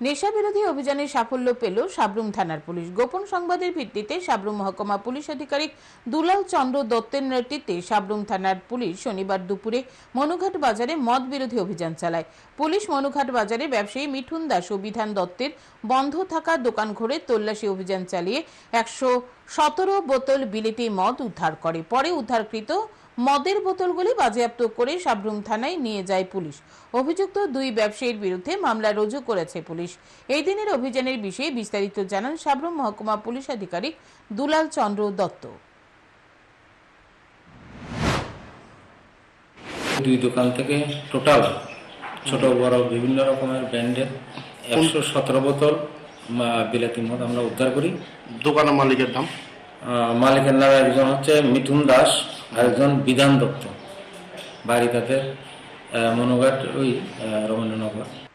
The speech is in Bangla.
নেশা বিরোধী অভিযানে সাফল্য পেল সাবরুম থানার পুলিশ। গোপন সংবাদের ভিত্তিতে সাবরুম মহকুমা পুলিশ আধিকারিক দুলাল চন্দ্র দত্তের নেতৃত্বে সাবরুম থানার পুলিশ শনিবার দুপুরে মনুঘাট বাজারে মদ বিরোধী অভিযান চালায়। পুলিশ মনুঘাট বাজারে ব্যবসায়ী মিঠুন দাস ও বিধান দত্তের বন্ধ থাকা দোকান ঘরে তল্লাশি অভিযান চালিয়ে একশো সতেরো বোতল বিলেতি মদ উদ্ধার করে। পরে উদ্ধারকৃত মদের বোতলগুলি বাজেয়াপ্ত করে সাবরুম থানায় নিয়ে যায় পুলিশ। অভিযুক্ত দুই ব্যবসায়ীর বিরুদ্ধে মামলা রুজু করেছে পুলিশ। এই দিনের অভিযানের বিষয়ে বিস্তারিত জানান সাবরুম মহকুমা পুলিশ আধিকারিক দুলাল চন্দ্র দত্ত। দুই দোকান থেকে টোটাল ছোট বড় বিভিন্ন রকমের ব্র্যান্ডের একশো সতেরো বোতল বিলাতি মদ আমরা উদ্ধার করি। দোকানের মালিকের নাম? আহ, মালিকের নাম একজন হচ্ছে মিঠুন দাস আর একজন বিধান দত্ত। বাড়ি তাদের আহ, মনোঘাট ওই রবীন্দ্রনগর।